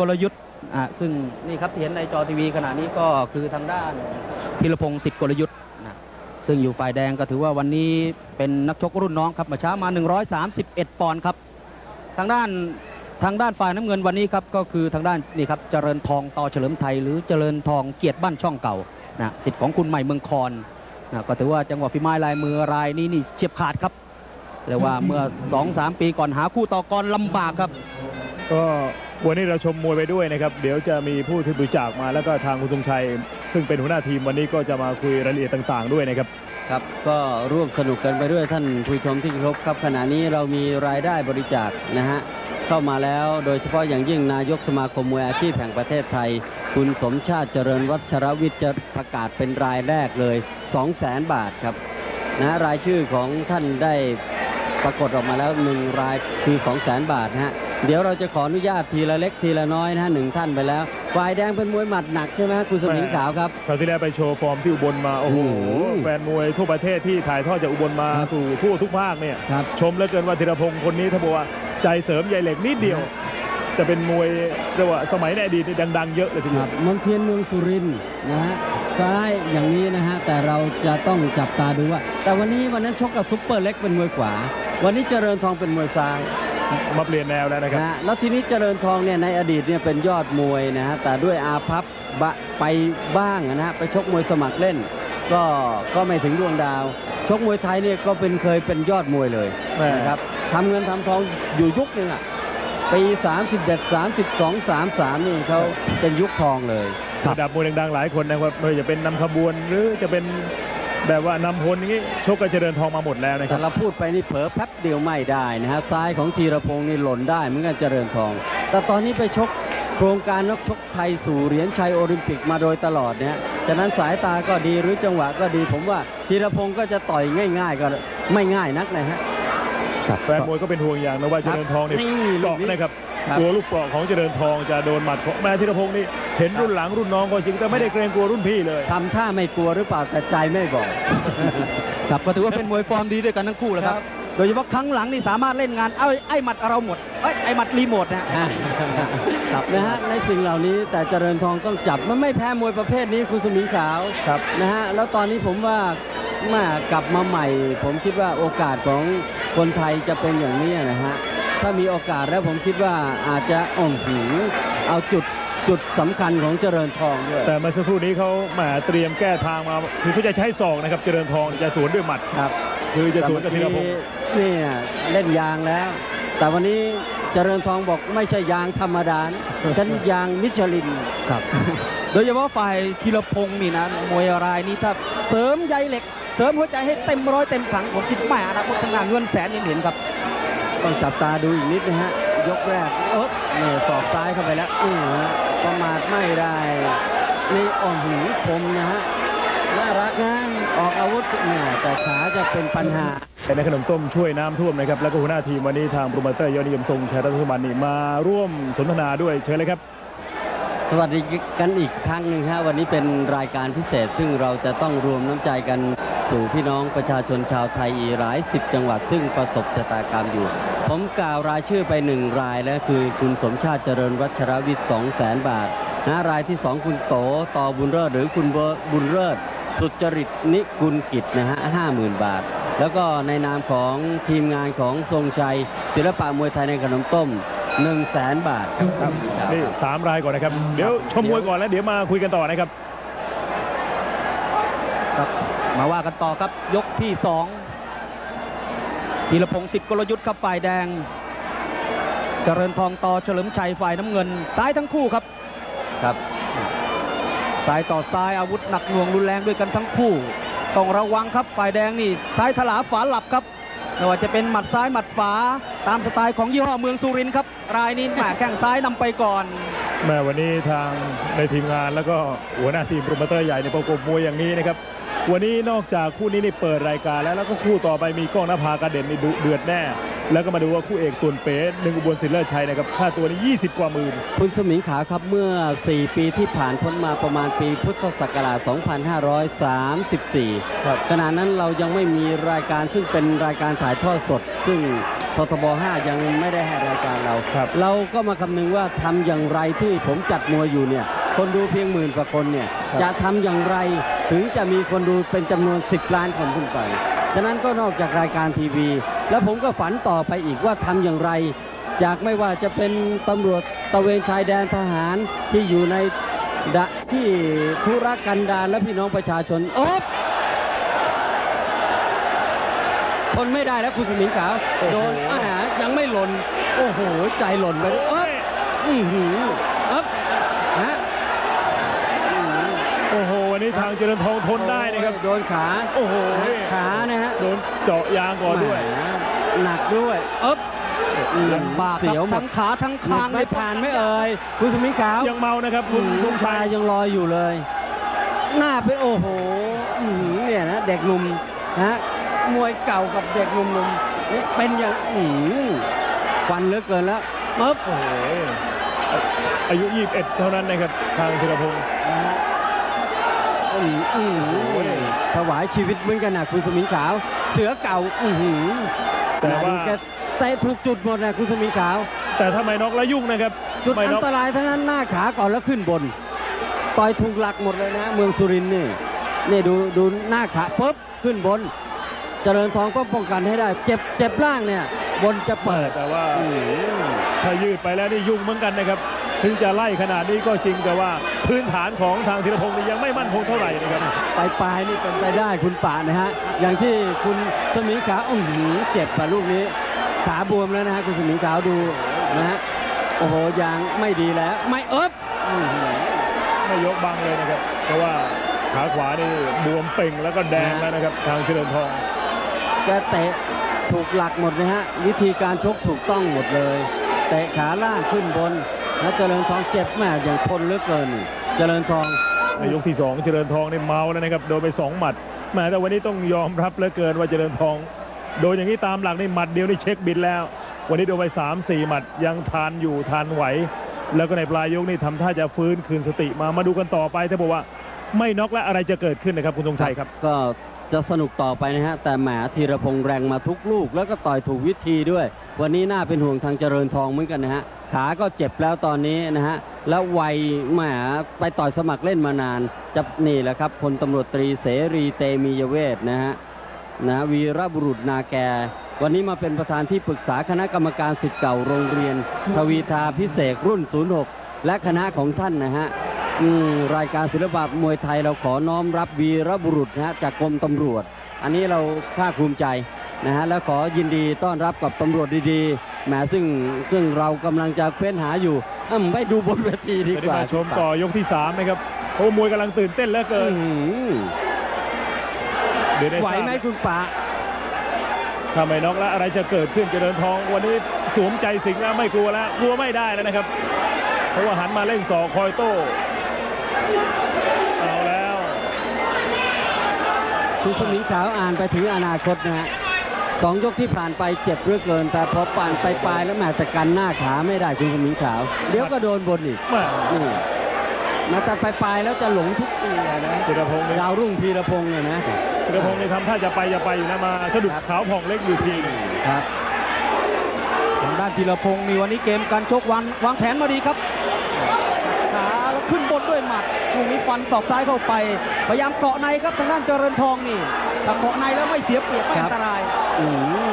กลยุทธ์อะซึ่งนี่ครับที่เห็นในจอทีวีขณะนี้ก็คือทางด้านธีรพงศ์สิทธิ์กลยุทธ์นะซึ่งอยู่ฝ่ายแดงก็ถือว่าวันนี้เป็นนักชกรุ่นน้องครับมาเช้ามา 131 ปอนด์ครับ ทางด้านทางด้านฝ่ายน้ำเงินวันนี้ครับก็คือทางด้านนี่ครับเจริญทองต่อเฉลิมไทย หรือเจริญทองเกียรติบ้านช่องเก่านะสิทธิ์ของคุณใหม่เมืองคอนนะก็ถือว่าจังหวะฝีไม้ลายมือรายนี้นี่เฉียบขาดครับแต่ว่าเมื่อ 2-3 ปีก่อนหาคู่ต่อกรลำบากครับ ก็วันนี้เราชมมวยไปด้วยนะครับ เดี๋ยวจะมีผู้ที่บริจาคมาแล้วก็ทางคุณทรงชัย ซึ่งเป็นหัวหน้าทีมวันนี้ก็จะมาคุยรายละเอียดต่าง ๆ ด้วยนะครับครับก็ร่วมสนุกกันไปด้วยท่านผู้ชมที่เคารพครับขณะนี้เรามีรายได้บริจาคนะฮะเข้ามาแล้วโดยเฉพาะอย่างยิ่งนายกสมาคมมวยอาชีพแห่งประเทศไทย คุณสมชาติเจริญวัชรวิทย์จะประกาศเป็นรายแรกเลย 2 0 0แสนบาทครับนะรายชื่อของท่านได้ปรากฏออกมาแล้วหนึ่งรายคือ 2 0 0แสนบาทนะฮะ เดี๋ยวเราจะขออนุญาตทีละเล็กทีละน้อยนะฮะหนึ่งท่านไปแล้วฝ่ายแดงเป็นมวยหมัดหนักใช่ไหมฮะคุณสมิงขาวครับ คราวที่แล้วไปโชว์ฟอร์มที่อุบลมาโอ้โหโอ้โหแฟนมวยทั่วประเทศที่ถ่ายทอดจากอุบลมาสู่ทั่วทุกภาคเนี่ยครับ ชมเหลือเกินว่าธีรพงศ์คนนี้ถ้าบอกว่าใจเสริมใยเหล็กนิดเดียว จะเป็นมวยเรียกว่าสมัยในอดีตนี่ดังๆเยอะเลยทีคเดียรัว บมนเทียนเมืองสุรินทร์นะฮะซ้ายอย่างนี้นะฮะแต่เราจะต้องจับตาดูว่า แต่วันนี้วันนั้นชกกับซุปเปอร์เล็กเป็นมวยขวา วันนี้เจริญทองเป็นมวยซ้าย มาเปลี่ยนแนวแล้วนะครับนะฮะแล้วทีนี้เจริญทองเนี่ยในอดีตเนี่ยเป็นยอดมวยนะฮะแต่ด้วยอาพับบะไปบ้างนะฮะไปชกมวยสมัครเล่น ก็ก็ไม่ถึงดวงดาว ชกมวยไทยเนี่ยก็เป็นเคยเป็นยอดมวยเลยแม่นะครับทำเงินทำทองอยู่ยุคหนึ่งอะปี31 32 33 นี่เขาเป็นยุคทองเลยระดับมวยดังๆหลายคนนะครับไม่ว่าจะเป็นนำขบวนหรือจะเป็น แบบว่านำพลอย่างนี้ชกกับเจริญทองมาหมดแล้วนะคแต่รับเราพูดไปนี่เผลอแป๊บเดียวไม่ได้นะฮะซ้ายของธีรพงศ์นี่หล่นได้เหมือนกันเจริญทอง แต่ตอนนี้ไปชกโครงการนักชกไทยสู่เหรียญชัยโอลิมปิกมาโดยตลอดเนี่ยฉะนั้นสายตาก็ดีหรือจังหวะก็ดี ผมว่าธีรพงศ์ก็จะต่อยง่าย ๆ ก็ไม่ง่ายนักนะฮะแฟนมวยก็เป็นห่วงอย่างนะว่าเจริญทองนี่นี่เปลูราะกนี้นะครับ ครับตัวลูกเปราะของเจริญทองจะโดนหมัดของแม่ธีรพงศ์นี่เห็นรุ่นหลังรุ่นน้องก็จริงแต่ไม่ได้เกรงกลัวรุ่นพี่เลยทำท่าไม่กลัวหรือเปล่าแต่ใจไม่บอกครับก็ถือว่าเป็นมวยฟอร์มดีด้วยกันทั้งคู่แหล้วครับ โดยเฉพาะครั้งหลังนี่สามารถเล่นงานเอ้ยไอ้หมัดเราหมดเอ้ยไอ้หมัดรีโมทนะครับนะฮะในสิ่งเหล่านี้แต่เจริญทองต้องจับมันไม่แพ้มวยประเภทนี้คุณสมิงขาวครับนะฮะแล้วตอนนี้ผมว่าแมากลับมาใหม่ ผมคิดว่าโอกาสของคนไทยจะเป็นอย่างนี้นะฮะ ถ้ามีโอกาสแล้วผมคิดว่าอาจจะอ่อนหูเอาจุดจุดสำคัญของเจริญทองด้วยแต่เมื่อสักครู่นี้เขาแหมเตรียมแก้ทางมาคือเขาจะใช้ศอกนะครับเจริญทองจะสวนด้วยหมัดครับคือจะสวนกับธีรพงศ์นี่เล่นยางแล้ว แต่วันนี้เจริญทองบอกไม่ใช่ยางธรรมดานะฉันยางมิชลินครับ โดยเฉพาะฝ่ายธีรพงศ์นี่นะมวยรายนี้ถ้าเสริมใยเหล็ก เสริมหัวใจให้เต็มร้อยเต็มถังผมคิดแม่อนาคตข้างหน้าเงินแสนยังเห็นครับ ต้องจับตาดูอีกนิดนะฮะ ยกแรกเออเนี่ยสอกซ้ายเข้าไปแล้วอื้อฮะประมาทไม่ได้นี่อ่อนหูคมนะฮะน่ารักนะออกอาวุธเนี่ยแต่ขาจะเป็นปัญหาแต่ในขนมต้มช่วยน้ำท่วมนะครับ แล้วก็หัวหน้าทีมวันนี้ทางโปรโมเตอร์ยอดนิยมทรงชัยรัตนสมันนี่มาร่วมสนทนาด้วยเชิญเลยครับ สวัสดีกันอีกครั้งหนึ่งฮะวันนี้เป็นรายการพิเศษ ซึ่งเราจะต้องรวมน้ำใจกัน สู่พี่น้องประชาชนชาวไทยอีกหลายสิบจังหวัดซึ่งประสบชะตากรรมอยู่ ผมกล่าวรายชื่อไปหนึ่งรายแล้วคือคุณสมชาติเจริญวัชรวิทย์สองแสนบาทนะรายที่สองคุณโตต่อบุญเลิศหรือคุณบุญเลิศสุจริตนิกุลกิจนะฮะห้าหมื่นบาท แล้วก็ในนามของทีมงานของทรงชัย ศิลปะมวยไทยในขนมต้ม1 0 0 0 0แสนบาทครับนี่สามรายก่อนนะครับ เดี๋ยวชมมวยก่อนแล้วเดี๋ยวมาคุยกันต่อนะครับ มาว่ากันต่อครับยกที่สองธีรพงศ์สิทธิ์กลยุทธ์ครับฝ่ายแดง เจริญทองต่อเฉลิมชัยฝ่ายน้ำเงินซ้ายทั้งคู่ครับครับซ้ายต่อซ้ายอาวุธหนักหน่วงรุนแรงด้วยกันทั้งคู่ ต้องระวังครับฝ่ายแดงนี่ซ้ายถลาฝาหลับครับไม่ว่าจะเป็นหมัดซ้ายหมัดฝาตามสไตล์ของยี่ห้อเมืองสุรินทร์ครับรายนี้แหมแข้งซ้ายนำไปก่อนแม่วันนี้ทางในทีมงานแล้วก็หัวหน้าทีมโปรโมเตอร์ใหญ่ในประกบมวยอย่างนี้นะครับ วันนี้นอกจากคู่นี้นี่เปิดรายการแล้วแล้วก็คู่ต่อไปมีกล้องนภากระเด็นนี่ดุเดือดแน่ แล้วก็มาดูว่าคู่เอกตุนเป๋หนึ่งอุบลศิลเลอร์ชัยนะครับค่าตัวนี้ 20 กว่าหมื่นคุณสมิงขาวครับเมื่อ 4 ปีที่ผ่านพ้นมาประมาณปีพุทธศักราช 2534ครับขณะนั้นเรายังไม่มีรายการซึ่งเป็นรายการถ่ายทอดสด ซึ่งททบ5ยังไม่ได้ให้รายการเราครับเราก็มาคำนึงว่าทำอย่างไรที่ผมจัดมวยอยู่เนี่ยคนดูเพียงหมื่นกว่าคนเนี่ยครับจะทำอย่างไร ถึงจะมีคนดูเป็นจำนวน 10 ล้านคนขึ้นไป ฉะนั้นก็นอกจากรายการทีวี แล้วผมก็ฝันต่อไปอีกว่าทำอย่างไร จากไม่ว่าจะเป็นตำรวจตระเวนชายแดนทหารที่อยู่ในดะที่ธุรกันดารและพี่น้องประชาชนโอ๊บทนไม่ได้แล้วคุณสมิงขาวโอ้โหโดนอาหารยังไม่หล่น โอ้โห ใจหล่นไปเลยเอ๊บอื้อหือเอ๊บฮะอื้อหือ โอ้โห วั นนี้ทางเจริญทองทนได้นะครับ โดนขา โอ้โห ขานะฮะ โดนเจาะยางก่อนด้วยแหมหนักด้วยเอ๊บอืมลำบากเสียวหมทั้ดงขาทั้งผ่าคานงไม่ผ่านไม่เอ่ยคุณสมิงขาว ยังเมานะครับคุณลุลุงงชาชัยยยังลอยอยู่เลย หน้าเป็นโอ้โหอื้อหือเนี่ยนะเด็กหนุ่มฮะมวยเก่ากับเด็กหนุ่มๆนี่เป็นอย่างอือฟันเหลือเกินแล้วปึ๊บโอ้โหอายุ 21 เท่านั้นนะครับ ทางธีรพงศ์ นะฮะอืออือโอ้ยถวายชีวิตเหมือนกันนะคุณสมิงขาว เสือเก่าอือหือแต่ว่าดูแกเตะถูกจุดหมดนะคุณสมิงขาว แต่ถ้าไม่น็อกแล้วยุ่งนะครับจุดไม่อัน็นอกตรายทั้งนั้นหน้าขาก่อนแล้วขึ้นบน ต่อยถูกหลักหมดเลยนะ เมืองสุรินทร์นี่นี่ดูดูหน้าขาปุ๊บขึ้นบน เจริญทองต้องป้องกันให้ได้ เจ็บเจ็บล่างเนี่ย บนจะเปิดแต่ว่าอืมถ้ายืดไปแล้วนี่ยุ่งเหมือนกันนะครับ ถึงจะไล่ขนาดนี้ก็จริงแต่ว่าพื้นฐานของทางธีรพงศ์นี่ยังไม่มั่นคงเท่าไหร่นะครับปลายปลายๆนี่เป็นไปได้คุณป่านะฮะอย่างที่คุณสมิงขาวอื้อหือเจ็บป่ะลูกนี้ขาบวมแล้วนะฮะคุณสมิงขาวดูนะฮะโอ้โหยางไม่ดีแล้ว ไม่เอิบอื้อหือไม่ยกบังเลยนะครับเพราะว่าขาขวานี่บวมเป่งแล้วก็แดงแล้วนะครับ ทางเจริญทองแกเตะถูกหลักหมดนะฮะวิธีการชกถูกต้องหมดเลย เตะขาล่างขึ้นบน แล้วเจริญทองเจ็บแม่อย่างทนเหลือเกิน เจริญทองในยกที่ 2 เจริญทองนี่เมาแล้วนะครับโดนไป 2 หมัดแหมแต่วันนี้ต้องยอมรับเหลือเกินว่าเจริญทอง โดนอย่างนี้ตามหลักในหมัดเดียวนี่เช็คบินแล้ว วันนี้โดนไป 3 4 หมัดยังทานอยู่ทานไหว แล้วก็ในปลายยกนี่ทำท่าจะฟื้นคืนสติมามาดูกันต่อไปถ้าบอกว่าไม่น็อกและอะไรจะเกิดขึ้นนะครับคุณธงชัยครับ ก็จะสนุกต่อไปนะฮะแต่แหมธีรพงษ์แรงมาทุกลูก แล้วก็ต่อยถูกวิธีด้วย วันนี้น่าเป็นห่วงทางเจริญทองเหมือนกันนะฮะ ขาก็เจ็บแล้วตอนนี้นะฮะ แล้ววัยแหมไปต่อยสมัครเล่นมานานจะนี่แหละครับพลตำรวจตรีเสรีเตมียเวทนะฮะนะวีรบุรุษนาแก วันนี้มาเป็นประธานที่ปรึกษาคณะกรรมการสิทธิ์เก่าโรงเรียน ทวีทาพิเศษรุ่น 06 และคณะของท่านนะฮะอืมรายการศิลปะมวยไทยเราขอน้อมรับวีรบุรุษนะฮะจากกรมตำรวจ อันนี้เราภาคภูมิใจนะฮะและขอยินดีต้อนรับกับตำรวจดีๆ แหมซึ่งซึ่งเรากำลังจะเฟ้นหาอยู่อืมไปดูบนเวทีดีเดี๋ยวกว่ามาชมต่อยกที่3นะครับโอ้มวยกำลังตื่นเต้นเหลือเกินอื้อหือเดี๋ยวได้ไหวทราบไหมคุณป๋าถ้าไม่น็อกแล้วอะไรจะเกิดขึ้นเจริญทอง วันนี้สวมใจสิงห์แล้วไม่กลัวแล้วกลัวไม่ได้แล้วนะครับ เพราะว่าหันมาเล่นสอกคอยโต้เอาแล้วคุณสมิงขาวอ่านไปถึงอนาคตนะฮะ สองยกที่ผ่านไปเจ็บเหลือเกิน แต่พอป่านไปปลายๆแล้วแหม่แต่กันหน้าขาไม่ได้คุณสมิงขาว เดี๋ยวก็โดนบนอีกแม่นี่มาแต่ไปปลายๆแล้วจะหลงทุกทีอะนะธีรพงศ์นี่ดาวรุ่งพีรพงษ์เนี่ยนะ ธีรพงศ์นี่ทำท่าจะไปจะไปอยู่นะมาสะดุดขาวผ่องเล็กอยู่ทีหนึ่งครับทางด้านธีรพงศ์มีวันนี้เกมการชกวางวางแผนมาดีครับขาแล้วขึ้นบนด้วยหมัดลูกนี้ฟันศอกซ้ายเข้าไป พยายามเกาะในครับทางด้านเจริญทองนี่ถ้าเกาะในแล้วไม่เสียเปรียบไม่อันตราย อื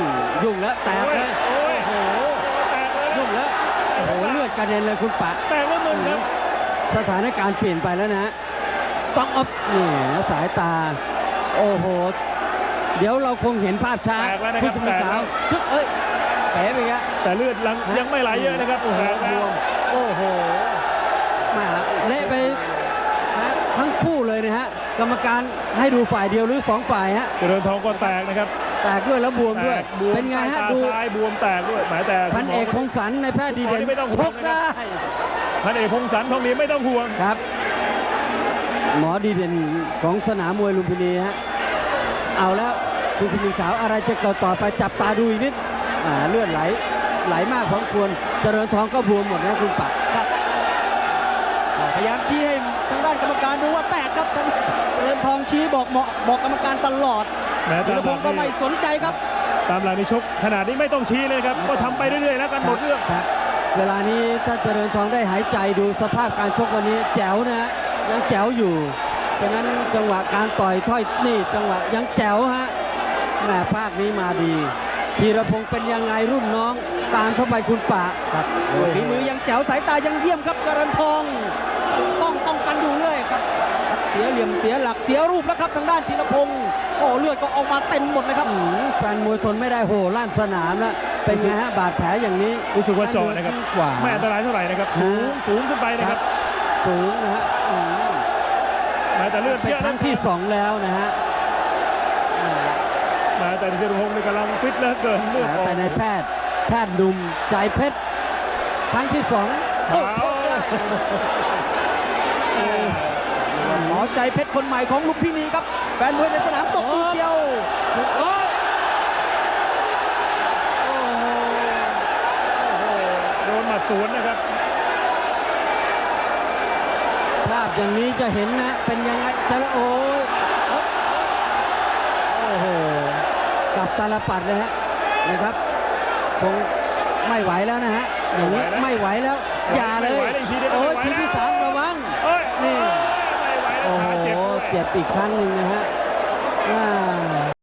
มยุ่งแล้วแตกเลยโอ้ยโอ้โหแตกเลยยุ่งแล้วโอ้โหเลือดกระเด็นเลยคุณปะแตกแล้วมึงครับสถานการณ์เปลี่ยนไปแล้วนะฮะต้องอัพนี่สายตา โอ้โห เดี๋ยวเราคงเห็นภาพช้าแตกแล้วนะคุคณรับสมิงขาวชึกเอ้ยแผลไปอีกแล้วแต่เลือดลังยังไม่ไหลเยอะนะครับโอ้โหแตกบแล้ววมโอ้โหมาเละไปนะทั้งคู่เลยนะฮะกรรมการให้ดูฝ่ายเดียวหรือสองฝ่ายฮะเจริญทองก็แตกนะครับ แตกด้วยแล้วบวมแตด้วยกบวมเป็นไงฮะใต้ตาดูซ้ายบวมแตกด้วยหมายแต่พันเอกพงศรในแพทย์ดีเด่นไม่ต้องชห่วงกนะครับได้พันเอกพงศรทองดีไม่ต้องห่วงครับ หมอดีเด่นของสนามมวยลุมพินีฮะเอาแล้วคุณสมิงขาวอะไรจะเกิดต่อไปจับตาดูอีกนิดอ่าเลือดไหลไหลมากพอสมควรเจริญทองก็บวมหมดนะคุณปักพยายามชี้ให้ทางด้านกรรมการดูว่าแตกครับทางเจริญทองชี้บอกเหมาะบอกกรรมการตลอด แม้ธีตารมพหลังกศ์ก็ไม่นี่สนใจครับ ตามหลักในชกขนาดนี้ไม่ต้องชี้เลยครับ ก็ทำไปเรื่อยๆแล้วกันหมดเรื่องครับเวลานี้ถ้าเจริญทองได้หายใจดูสภาพการชกวันนี้แจ๋วนะฮะยังแจ๋วอยู่ฉะนั้นจังหวะการต่อยถ้อยนี่จังหวะยังแจ๋วฮะแหมภาคนี้มาดีธีรพงศ์เป็นยังไงรุ่นน้องตามเข้าไปคุณปะครับฝีมือยังแจ๋วสายตายังเยี่ยมครับเจริญทองต้องป้องกันอยู่เรื่อยครับ เสียเหลี่ยมเสียหลักเสียรูปแล้วครับทางด้านธีรพงศ์โอ้เลือดก็ออกมาเต็มหมดเลยครับอื้อหือแฟนมวยทนไม่ได้โหลั่นสนามแล้วเป็นไงฮะบาดแผลอย่างนี้รู้สึกว่าเจาะนะครับกว่าไม่อันตรายเท่าไหร่นะครับสูงสูงขึ้นไปนะครับ สูงนะฮะอื้อหือมาแต่เลือดเป็เยนอะครั้นะงที่สองแล้วนะฮะมาแต่ธีรพงศ์นี่กำลังฟิตเหลือเกินเลือดออกแต่ในแพทย์แพทย์หนุ่มใจเพชรครั้งที่สอง ขาวหมอใจเพชรคนใหม่ของลุมพินีครับแฟนมวยในสนามตบมือเดียวโอ้ยโดนหมัดสวนนะครับภาพอย่างนี้จะเห็นนะ เป็นยังไงจะโอ้ยโอ้โหกลับตาลปัดเลยฮะนะครับคงไม่ไหวแล้วนะฮะอย่างนี้ไม่ไหวแล้ว อย่าเลยไม่ไหวแล้วอีกทีเดียวโอ้ยไม่ไหวทีที่แล้วสามระวัง เอ้ย นี่ ไม่ไหวแล้ว โอ้โห ขา เจ็บด้วยเจ็บอีกครั้งหนึ่งนะฮะอ่า